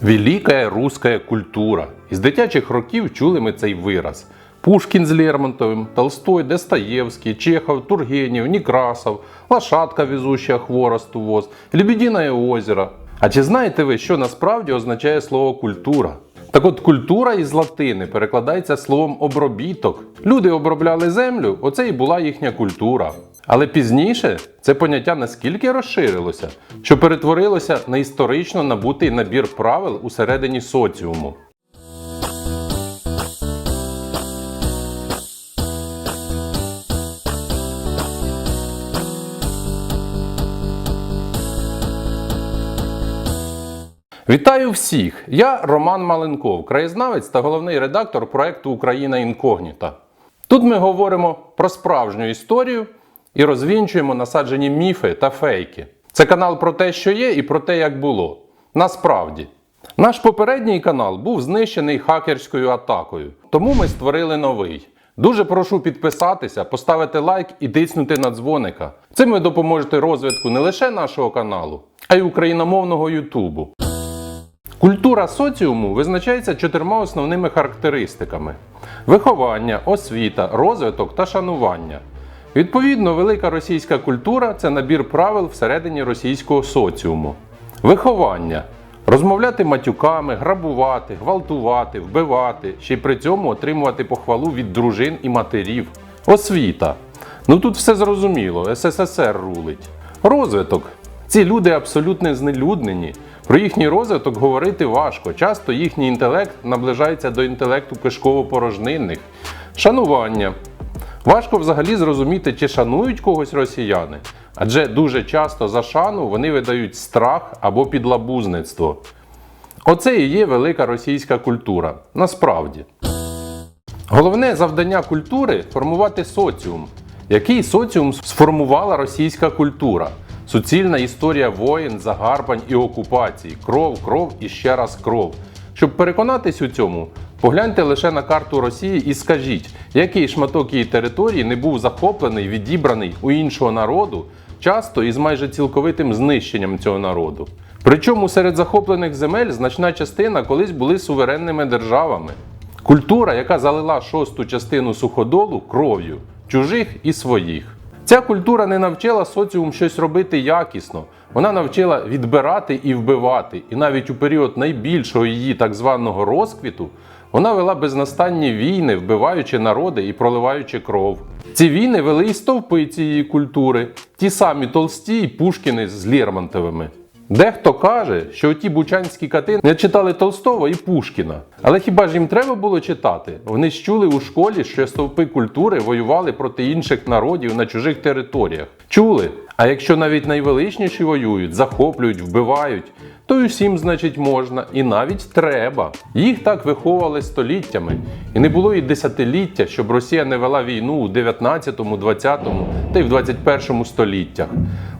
Великая русская культура. Із дитячих років чули ми цей вираз. Пушкін з Лермонтовим, Толстой, Достоєвський, Чехов, Тургенєв, Некрасов, лошадка, везуща хворосту воз, Лебедине озеро. А чи знаєте ви, що насправді означає слово культура? Так от культура із латини перекладається словом обробіток. Люди обробляли землю, оце і була їхня культура. Але пізніше це поняття наскільки розширилося, що перетворилося на історично набутий набір правил усередині соціуму. Вітаю всіх! Я Роман Маленков, краєзнавець та головний редактор проекту Україна Інкогніта. Тут ми говоримо про справжню історію і розвінчуємо насаджені міфи та фейки. Це канал про те, що є, і про те, як було. Насправді. Наш попередній канал був знищений хакерською атакою, тому ми створили новий. Дуже прошу підписатися, поставити лайк і тиснути на дзвоника. Цим ви допоможете розвитку не лише нашого каналу, а й україномовного Ютубу. Культура соціуму визначається чотирма основними характеристиками: виховання, освіта, розвиток та шанування. Відповідно, велика російська культура це набір правил всередині російського соціуму. Виховання розмовляти матюками, грабувати, гвалтувати, вбивати, ще й при цьому отримувати похвалу від дружин і матерів. Освіта. Ну тут все зрозуміло, СССР рулить. Розвиток. Ці люди абсолютно знелюднені. Про їхній розвиток говорити важко. Часто їхній інтелект наближається до інтелекту кишково-порожнинних. Шанування. Важко взагалі зрозуміти, чи шанують когось росіяни, адже дуже часто за шану вони видають страх або підлабузництво. Оце і є велика російська культура. Насправді. Головне завдання культури формувати соціум. Який соціум сформувала російська культура? Суцільна історія воїн, загарбань і окупацій, кров, кров і ще раз кров. Щоб переконатись у цьому, погляньте лише на карту Росії і скажіть, який шматок її території не був захоплений, відібраний у іншого народу, часто із майже цілковитим знищенням цього народу. Причому серед захоплених земель значна частина колись були суверенними державами. Культура, яка залила шосту частину суходолу кров'ю чужих і своїх. Ця культура не навчила соціум щось робити якісно. Вона навчила відбирати і вбивати. І навіть у період найбільшого її так званого розквіту вона вела безнастанні війни, вбиваючи народи і проливаючи кров. Ці війни вели і стовпи цієї культури, ті самі Толсті і Пушкіни з Лермонтовими. Дехто каже, що ті бучанські кати не читали Толстого і Пушкіна. Але хіба ж їм треба було читати? Вони ж чули у школі, що стовпи культури воювали проти інших народів на чужих територіях. Чули. А якщо навіть найвеличніші воюють, захоплюють, вбивають, то й усім, значить, можна і навіть треба. Їх так виховували століттями, і не було і десятиліття, щоб Росія не вела війну у 19, 20 та й в 21 століттях.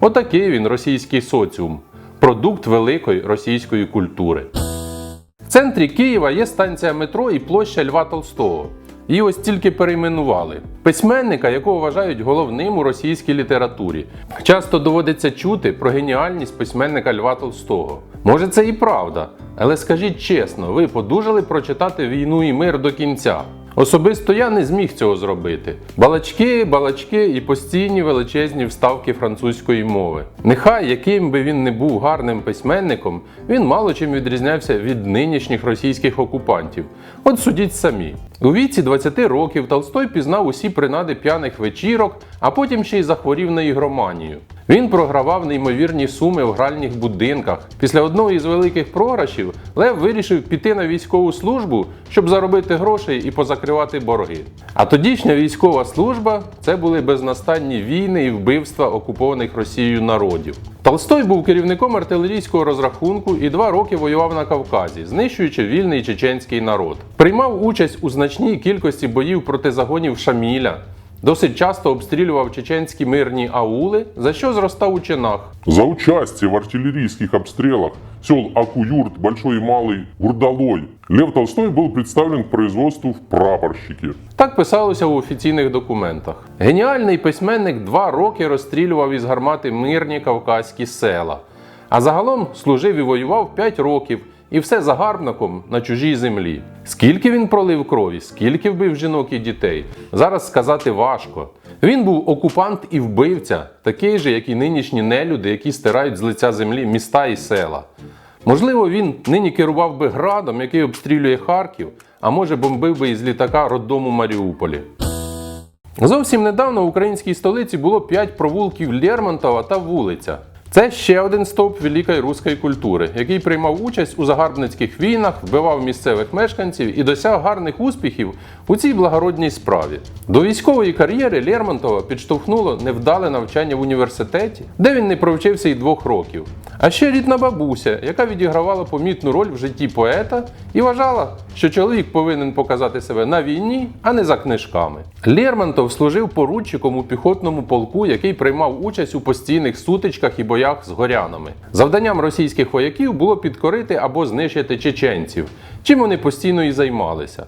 Отакий він російський соціум продукт великої російської культури. В центрі Києва є станція метро і площа Льва Толстого. Її ось тільки перейменували. Письменника, якого вважають головним у російській літературі. Часто доводиться чути про геніальність письменника Льва Толстого. Може, це і правда, але скажіть чесно, ви подужали прочитати війну і мир до кінця. Особисто я не зміг цього зробити. Балачки, балачки і постійні величезні вставки французької мови. Нехай яким би він не був гарним письменником, він мало чим відрізнявся від нинішніх російських окупантів. От судіть самі. У віці 20 років Толстой пізнав усі принади п'яних вечірок, а потім ще й захворів на ігроманію. Він програвав неймовірні суми в гральних будинках. Після одного із великих програшів Лев вирішив піти на військову службу, щоб заробити грошей і позакривати борги. А тодішня військова служба це були безнастанні війни і вбивства окупованих Росією народів. Толстой був керівником артилерійського розрахунку і два роки воював на Кавказі, знищуючи вільний чеченський народ. Приймав участь у значній кількості боїв проти загонів Шаміля. Досить часто обстрілював чеченські мирні аули, за що зростав у чинах. За участие в артиллерийских обстрелах сел Акуюрт, Большой и Малый, Гурдалой Лев Толстой был представлен к производству в прапорщике. Так писалося у офіційних документах. Геніальний письменник два роки розстрілював із гармати мирні кавказькі села. А загалом служив і воював 5 років і все загарбником на чужій землі. Скільки він пролив крові, скільки вбив жінок і дітей, зараз сказати важко. Він був окупант і вбивця, такий же, як і нинішні нелюди, які стирають з лиця землі міста і села. Можливо, він нині керував би градом, який обстрілює Харків, а може бомбив би із літака роддому Маріуполі. Зовсім недавно в українській столиці було 5 провулків Лермонтова та вулиця. Це ще один стовп великої руської культури, який приймав участь у загарбницьких війнах, вбивав місцевих мешканців і досяг гарних успіхів у цій благородній справі. До військової кар'єри Лермонтова підштовхнуло невдале навчання в університеті, де він не провчився й двох років. А ще рідна бабуся, яка відігравала помітну роль в житті поета і вважала, що чоловік повинен показати себе на війні, а не за книжками. Лермонтов служив поручиком у піхотному полку, який приймав участь у постійних сутичках і боях з горянами. Завданням російських вояків було підкорити або знищити чеченців, чим вони постійно і займалися.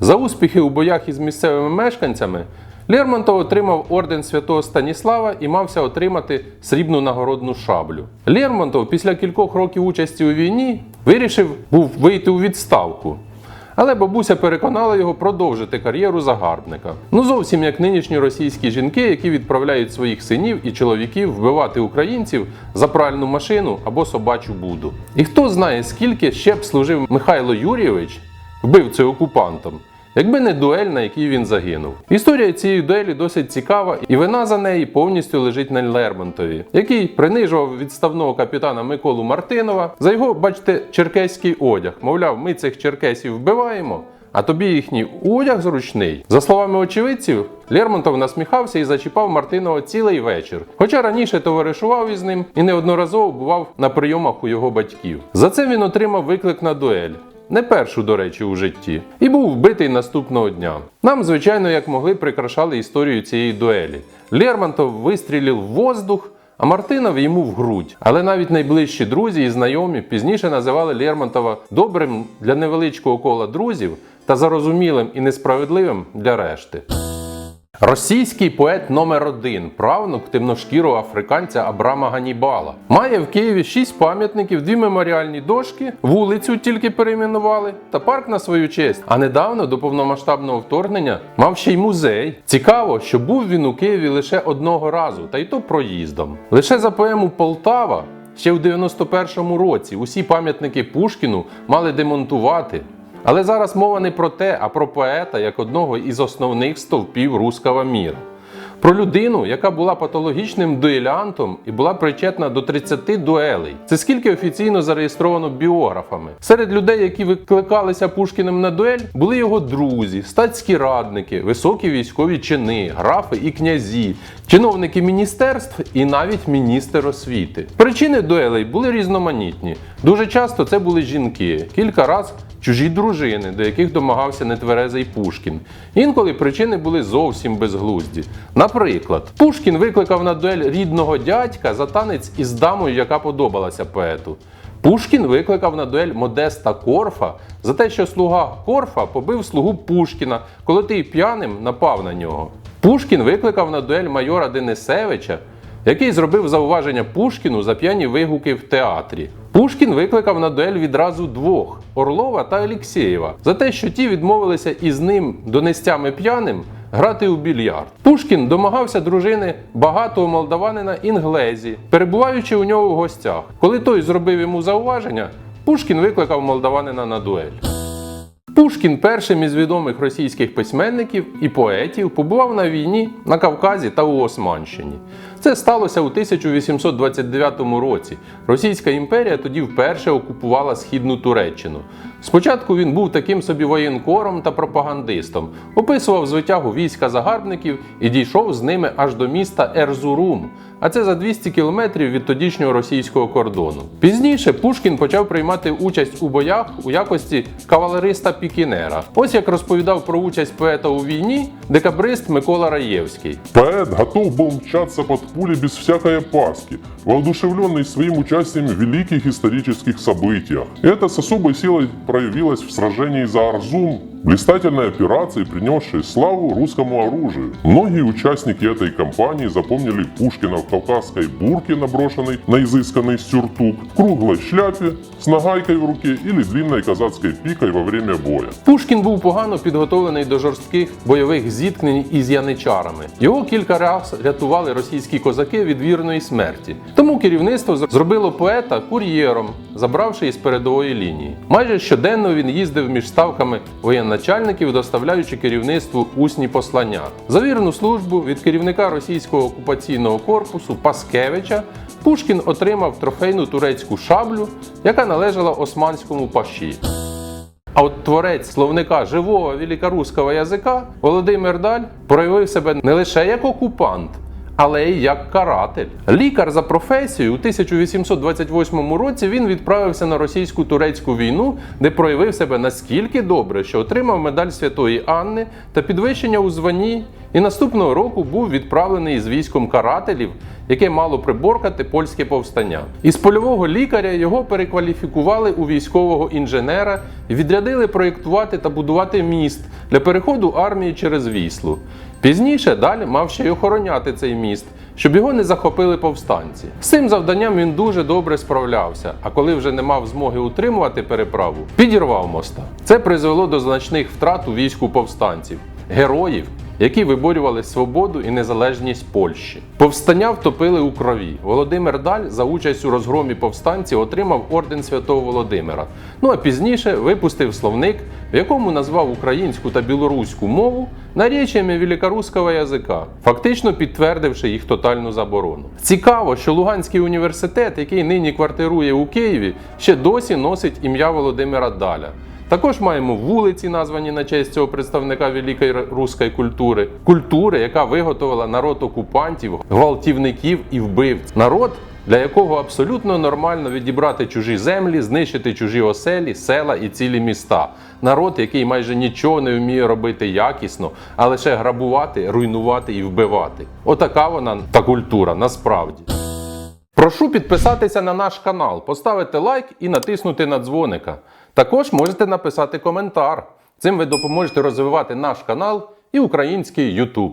За успіхи у боях із місцевими мешканцями Лермонтов отримав орден святого Станіслава і мався отримати срібну нагородну шаблю. Лермонтов після кількох років участі у війні вирішив був вийти у відставку. Але бабуся переконала його продовжити кар'єру загарбника. Ну зовсім як нинішні російські жінки, які відправляють своїх синів і чоловіків вбивати українців за пральну машину або собачу буду. І хто знає, скільки ще б служив Михайло Юрійович, вбивцею окупантом, якби не дуель, на якій він загинув. Історія цієї дуелі досить цікава, і вина за неї повністю лежить на Лермонтові, який принижував відставного капітана Миколу Мартинова за його, бачите, черкеський одяг. Мовляв, ми цих черкесів вбиваємо. А тобі їхній одяг зручний. За словами очевидців, Лермонтов насміхався і зачіпав Мартинова цілий вечір. Хоча раніше товаришував із ним і неодноразово бував на прийомах у його батьків. За це він отримав виклик на дуель. Не першу, до речі, у житті, і був вбитий наступного дня. Нам, звичайно, як могли, прикрашали історію цієї дуелі. Лермонтов вистрілив в воздух, а Мартинов йому в грудь. Але навіть найближчі друзі і знайомі пізніше називали Лермонтова добрим для невеличкого кола друзів та зарозумілим і несправедливим для решти. Російський поет номер один, правнук темношкірого африканця Абрама Ганібала. Має в Києві шість пам'ятників, дві меморіальні дошки, вулицю тільки перейменували та парк на свою честь. А недавно до повномасштабного вторгнення мав ще й музей. Цікаво, що був він у Києві лише одного разу, та й то проїздом. Лише за поему Полтава. Ще в 91-му році усі пам'ятники Пушкіну мали демонтувати. Але зараз мова не про те, а про поета як одного із основних стовпів руского міра. Про людину, яка була патологічним дуелянтом і була причетна до 30 дуелей. Це скільки офіційно зареєстровано біографами. Серед людей, які викликалися Пушкіним на дуель, були його друзі, статські радники, високі військові чини, графи і князі, чиновники міністерств і навіть міністр освіти. Причини дуелей були різноманітні. Дуже часто це були жінки, кілька разів чужі дружини, до яких домагався нетверезий Пушкін. Інколи причини були зовсім безглузді. Наприклад, Пушкін викликав на дуель рідного дядька за танець із дамою, яка подобалася поету. Пушкін викликав на дуель Модеста Корфа за те, що слуга Корфа побив слугу Пушкіна, коли той п'яним напав на нього. Пушкін викликав на дуель майора Денисевича, який зробив зауваження Пушкіну за п'яні вигуки в театрі. Пушкін викликав на дуель відразу двох Орлова та Алєксєєва за те, що ті відмовилися із ним донестями п'яним грати у більярд. Пушкін домагався дружини багатого молдаванина Інглезі, перебуваючи у нього в гостях. Коли той зробив йому зауваження, Пушкін викликав молдаванина на дуель. Пушкін першим із відомих російських письменників і поетів побував на війні на Кавказі та у Османщині. Це сталося у 1829 році. Російська імперія тоді вперше окупувала східну Туреччину. Спочатку він був таким собі воєнкором та пропагандистом, описував звитягу війська загарбників і дійшов з ними аж до міста Ерзурум, а це за 200 кілометрів від тодішнього російського кордону. Пізніше Пушкін почав приймати участь у боях у якості кавалериста Пікінера. Ось як розповідав про участь поета у війні декабрист Микола Раєвський. Поэт готов был мчаться под пули без всякой опаски, воодушевленный своим участием в великих исторических событиях. Это с особой силой проявилось в сражении за Арзум Блистательной операции, принесшей славу русскому оружию. Многие участники этой кампании запомнили Пушкина в кавказской бурке, наброшенной на изысканный сюртук, в круглой шляпе, с нагайкой в руке или длинной казацкой пикой во время боя. Пушкін був погано підготовлений до жорстких бойових зіткнень із яничарами. Його кілька разів рятували російські козаки від вірної смерті. Тому керівництво зробило поета кур'єром, забравши із передової лінії. Майже щоденно він їздив між ставками воєначальників, доставляючи керівництву усні послання. За вірну службу від керівника російського окупаційного корпусу Паскевича Пушкін отримав трофейну турецьку шаблю, яка належала османському паші. А от творець словника живого великоруського язика Володимир Даль проявив себе не лише як окупант, але й як каратель. Лікар за професією у 1828 році він відправився на російсько-турецьку війну, де проявив себе наскільки добре, що отримав медаль Святої Анни та підвищення у званні. І наступного року був відправлений із військом карателів, яке мало приборкати польське повстання. Із польового лікаря його перекваліфікували у військового інженера і відрядили проєктувати та будувати міст для переходу армії через Віслу. Пізніше далі мав ще й охороняти цей міст, щоб його не захопили повстанці. З цим завданням він дуже добре справлявся, а коли вже не мав змоги утримувати переправу, підірвав моста. Це призвело до значних втрат у війську повстанців, героїв, які виборювали свободу і незалежність Польщі. Повстання втопили у крові. Володимир Даль за участь у розгромі повстанців отримав орден Святого Володимира. Ну а пізніше випустив словник, в якому назвав українську та білоруську мову наречиями великоруського язика, фактично підтвердивши їх тотальну заборону. Цікаво, що Луганський університет, який нині квартирує у Києві, ще досі носить ім'я Володимира Даля. Також маємо вулиці, названі на честь цього представника великої руської культури, культури, яка виготовила народ окупантів, гвалтівників і вбивць. Народ, для якого абсолютно нормально відібрати чужі землі, знищити чужі оселі, села і цілі міста. Народ, який майже нічого не вміє робити якісно, а лише грабувати, руйнувати і вбивати. Отака вона та культура насправді. Прошу підписатися на наш канал, поставити лайк і натиснути на дзвоника. Також можете написати коментар. Цим ви допоможете розвивати наш канал і український YouTube.